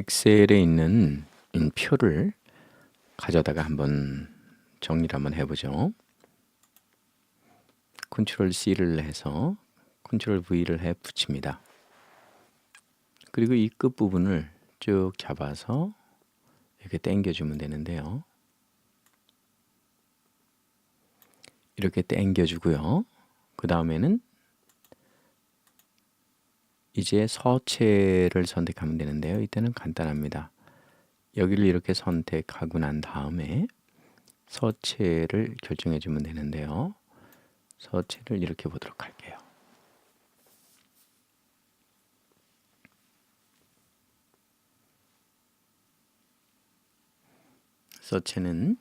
엑셀에 있는 음, 표를 가져다가 한번 정리를 한번 해보죠. 컨트롤 C를 해서 컨트롤 V를 해 붙입니다. 그리고 이 끝부분을 쭉 잡아서 이렇게 당겨주면 되는데요. 이렇게 당겨주고요. 그 다음에는 이제 서체를 선택하면 되는데요. 이때는 간단합니다. 여기를 이렇게 선택하고 난 다음에 서체를 결정해 주면 되는데요. 서체를 이렇게 보도록 할게요. 서체는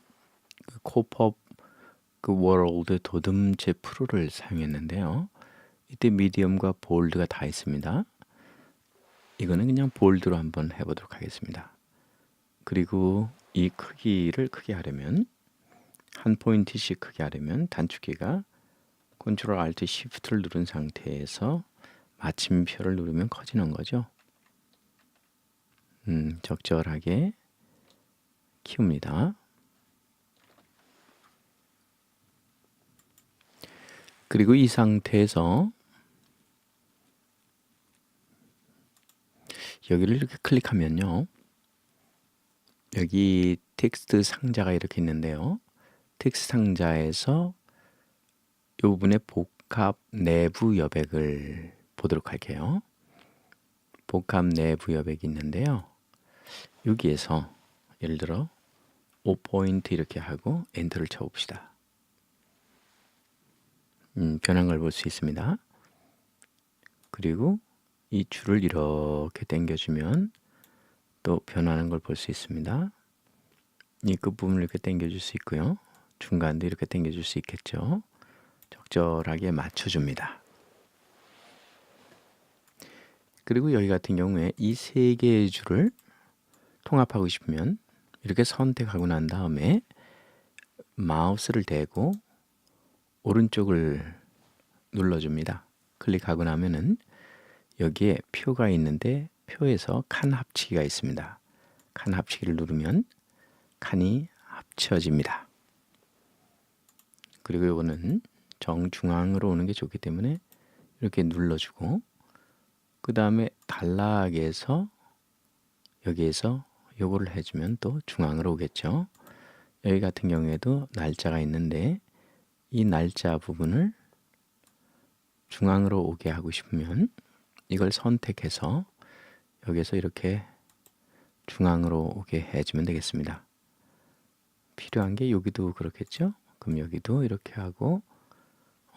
그 코퍼 그 월드 도듬체 프로를 사용했는데요. 이때 미디엄과 볼드가 다 있습니다. 이거는 그냥 볼드로 한번 해보도록 하겠습니다. 그리고 이 크기를 크게 하려면 한 포인트씩 크게 하려면 단축키가 컨트롤 알트 시프트를 누른 상태에서 마침표를 누르면 커지는 거죠. 음, 적절하게 키웁니다. 그리고 이 상태에서 여기를 이렇게 클릭하면요. 여기 텍스트 상자가 이렇게 있는데요. 텍스트 상자에서 이 부분에 복합 내부 여백을 보도록 할게요. 복합 내부 여백이 있는데요. 여기에서 예를 들어 5포인트 이렇게 하고 엔터를 쳐봅시다. 음, 변한 걸 볼 수 있습니다. 그리고 이 줄을 이렇게 당겨주면 또 변하는 걸 볼 수 있습니다. 이 끝부분을 이렇게 당겨줄 수 있고요. 중간도 이렇게 당겨줄 수 있겠죠. 적절하게 맞춰줍니다. 그리고 여기 같은 경우에 이 세 개의 줄을 통합하고 싶으면 이렇게 선택하고 난 다음에 마우스를 대고 오른쪽을 눌러줍니다. 클릭하고 나면은 여기에 표가 있는데 표에서 칸 합치기가 있습니다. 칸 합치기를 누르면 칸이 합쳐집니다. 그리고 이거는 정중앙으로 오는 게 좋기 때문에 이렇게 눌러주고 그 다음에 단락에서 여기에서 요거를 해주면 또 중앙으로 오겠죠. 여기 같은 경우에도 날짜가 있는데 이 날짜 부분을 중앙으로 오게 하고 싶으면 이걸 선택해서 여기서 이렇게 중앙으로 오게 해주면 되겠습니다. 필요한 게 여기도 그렇겠죠? 그럼 여기도 이렇게 하고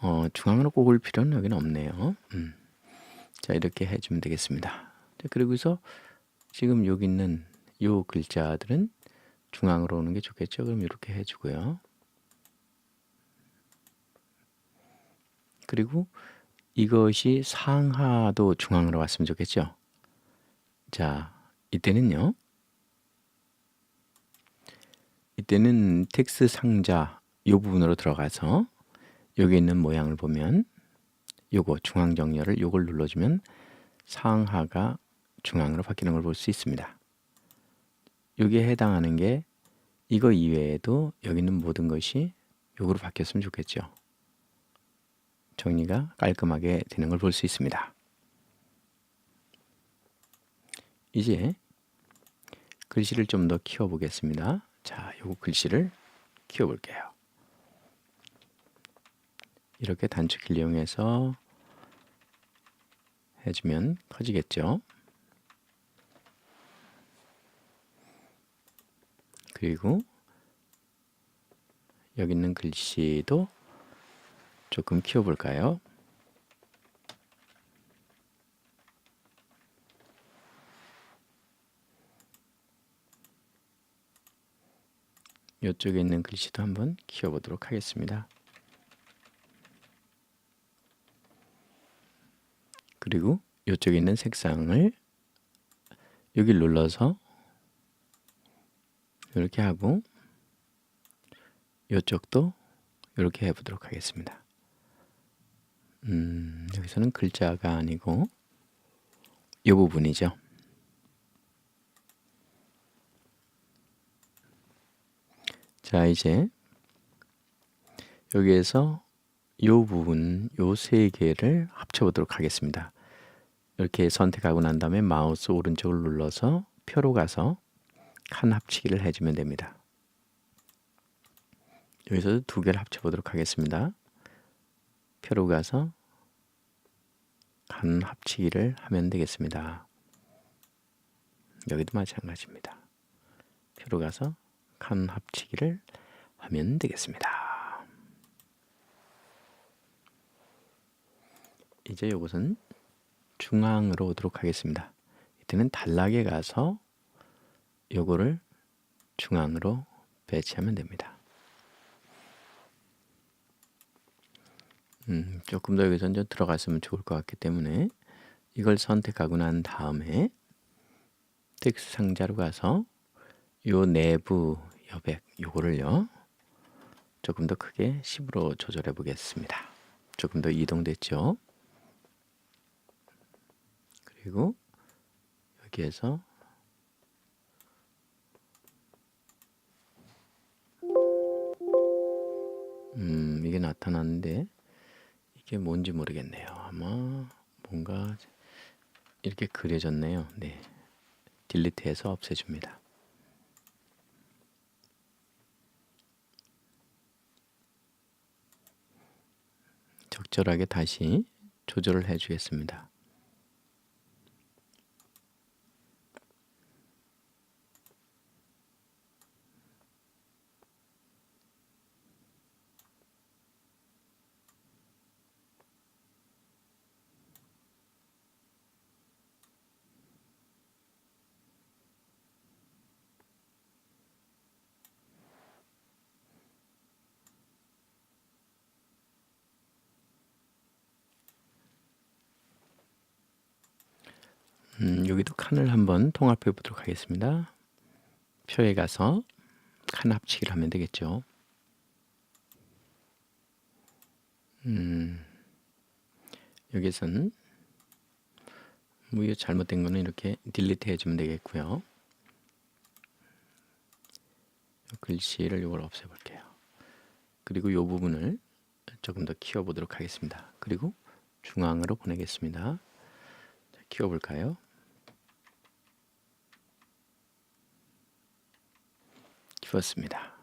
어, 중앙으로 꼭올 필요는 여기는 없네요. 음. 자 이렇게 해주면 되겠습니다. 자, 그리고서 지금 여기 있는 요 글자들은 중앙으로 오는 게 좋겠죠? 그럼 이렇게 해주고요. 그리고 이것이 상하도 중앙으로 왔으면 좋겠죠? 자, 이때는요. 이때는 텍스트 상자 이 부분으로 들어가서 여기 있는 모양을 보면 요거 중앙 정렬을 요걸 눌러주면 상하가 중앙으로 바뀌는 걸 볼 수 있습니다. 여기에 해당하는 게 이거 이외에도 여기 있는 모든 것이 요거로 바뀌었으면 좋겠죠. 정리가 깔끔하게 되는 걸 볼 수 있습니다. 이제 글씨를 좀 더 키워 보겠습니다. 자, 요 글씨를 키워 볼게요. 이렇게 단축키를 이용해서 해주면 커지겠죠. 그리고 여기 있는 글씨도 조금 키워볼까요? 이쪽에 있는 글씨도 한번 키워보도록 하겠습니다. 그리고 이쪽에 있는 색상을 여기 눌러서 이렇게 하고 이쪽도 이렇게 해보도록 하겠습니다. 음, 여기서는 글자가 아니고 이 부분이죠. 자, 이제 여기에서 이 부분, 이세 개를 합쳐보도록 하겠습니다. 이렇게 선택하고 난 다음에 마우스 오른쪽을 눌러서 표로 가서 칸 합치기를 해주면 됩니다. 여기서도 두 개를 합쳐보도록 하겠습니다. 표로 가서 칸 합치기를 하면 되겠습니다. 여기도 마찬가지입니다. 표로 가서 칸 합치기를 하면 되겠습니다. 이제 이것은 중앙으로 오도록 하겠습니다. 이때는 단락에 가서 요거를 중앙으로 배치하면 됩니다. 음, 조금 더 여기서 좀 들어갔으면 좋을 것 같기 때문에 이걸 선택하고 난 다음에 텍스트 상자로 가서 요 내부 여백 요거를요 조금 더 크게 10으로 조절해 보겠습니다. 조금 더 이동됐죠? 그리고 여기에서 음, 이게 나타났는데 이게 뭔지 모르겠네요. 아마 뭔가 이렇게 그려졌네요. 네. 딜리트해서 없애줍니다. 적절하게 다시 조절을 해주겠습니다. 음, 여기도 칸을 한번 통합해 보도록 하겠습니다. 표에 가서 칸 합치기를 하면 되겠죠. 음, 여기선 뭐 잘못된 거는 이렇게 딜리트 해주면 되겠고요. 글씨를 이걸 없애볼게요. 그리고 이 부분을 조금 더 키워보도록 하겠습니다. 그리고 중앙으로 보내겠습니다. 키워볼까요? 키웠습니다.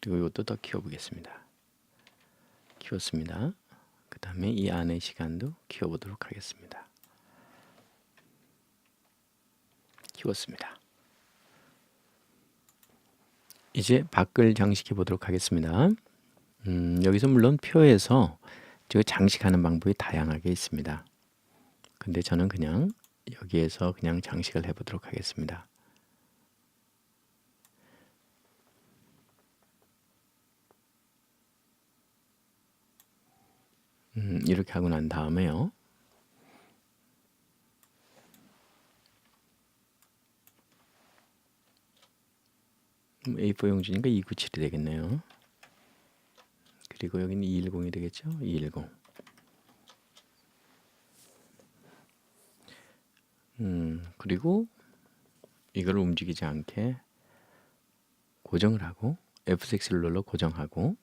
그리고 이것도 더 키워보겠습니다. 키웠습니다. 그 다음에 이 안의 시간도 키워보도록 하겠습니다. 키웠습니다. 이제 밖을 장식해 보도록 하겠습니다. 음, 여기서 물론 표에서 저 장식하는 방법이 다양하게 있습니다. 근데 저는 그냥 여기에서 그냥 장식을 해보도록 하겠습니다. 음, 이렇게 하고 난 다음에요. A4 용지니까 297이 되겠네요. 그리고 여기는 210이 되겠죠? 210. 음, 그리고 이걸 움직이지 않게 고정을 하고 F6를 눌러 고정하고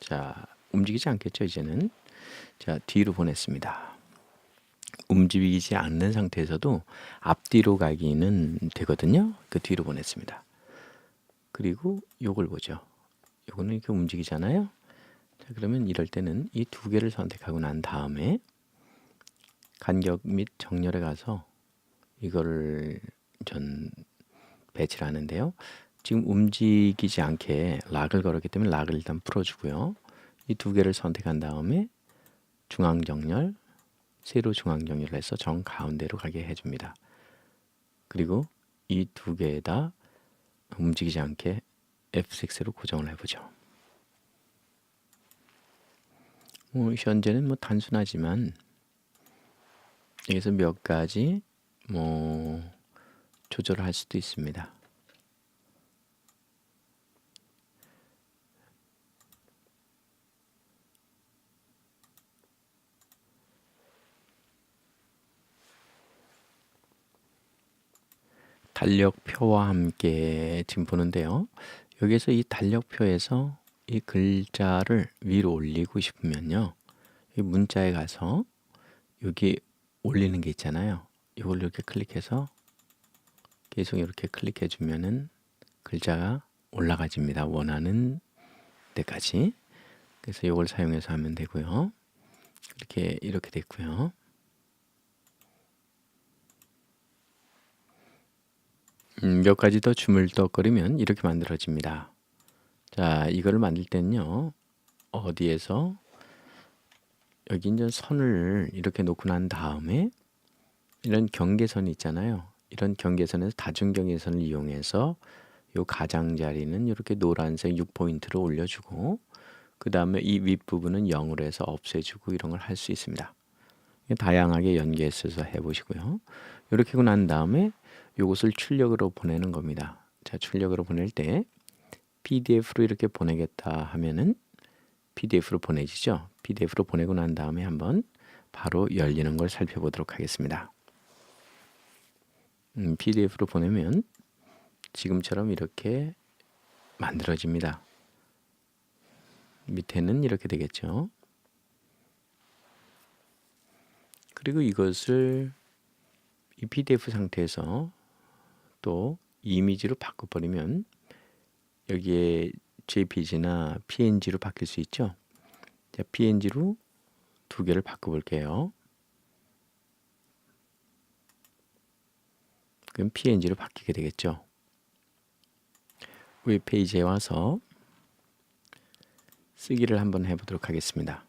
자, 움직이지 않겠죠, 이제는. 자, 뒤로 보냈습니다. 움직이지 않는 상태에서도 앞뒤로 가기는 되거든요. 그 뒤로 보냈습니다. 그리고 요걸 보죠. 요거는 이렇게 움직이잖아요. 자, 그러면 이럴 때는 이 두 개를 선택하고 난 다음에 간격 및 정렬에 가서 이거를 전 배치를 하는데요. 지금 움직이지 않게 락을 걸었기 때문에 락을 일단 풀어주고요. 이 두 개를 선택한 다음에 중앙 정렬, 세로 중앙 정렬을 해서 정 가운데로 가게 해줍니다. 그리고 이 두 개에다 움직이지 않게 F6로 고정을 해보죠. 뭐 현재는 뭐 단순하지만 여기서 몇 가지 뭐 조절을 할 수도 있습니다. 달력표와 함께 지금 보는데요. 여기서 이 달력표에서 이 글자를 위로 올리고 싶으면요. 이 문자에 가서 여기 올리는 게 있잖아요. 이걸 이렇게 클릭해서 계속 이렇게 클릭해 주면은 글자가 올라가집니다. 원하는 데까지. 그래서 이걸 사용해서 하면 되고요. 이렇게 이렇게 됐고요. 음, 몇 가지 더 주물떡거리면 이렇게 만들어집니다. 자, 이거를 만들 때는요. 어디에서 여기 이제 선을 이렇게 놓고 난 다음에 이런 경계선이 있잖아요. 이런 경계선에서 다중 경계선을 이용해서 요 가장자리는 이렇게 노란색 6포인트로 올려주고 그 다음에 이 윗부분은 0으로 해서 없애주고 이런 걸 할 수 있습니다. 다양하게 연계해서 해보시고요. 이렇게 난 다음에 이것을 출력으로 보내는 겁니다. 자, 출력으로 보낼 때 PDF로 이렇게 보내겠다 하면은 PDF로 보내지죠. PDF로 보내고 난 다음에 한번 바로 열리는 걸 살펴보도록 하겠습니다. 음, PDF로 보내면 지금처럼 이렇게 만들어집니다. 밑에는 이렇게 되겠죠. 그리고 이것을 이 PDF 상태에서 또 이미지로 바꿔버리면 여기에 JPG나 PNG로 바뀔 수 있죠. 자, PNG로 두 개를 바꿔볼게요. 그럼 PNG로 바뀌게 되겠죠. 웹페이지에 와서 쓰기를 한번 해보도록 하겠습니다.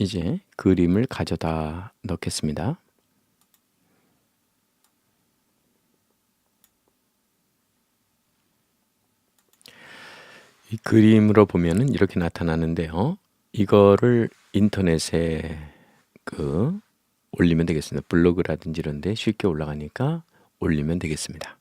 이제 그림을 가져다 넣겠습니다. 이 그림으로 보면은 이렇게 나타나는데요. 이거를 인터넷에 그 올리면 되겠습니다. 블로그라든지 이런 데 쉽게 올라가니까 올리면 되겠습니다.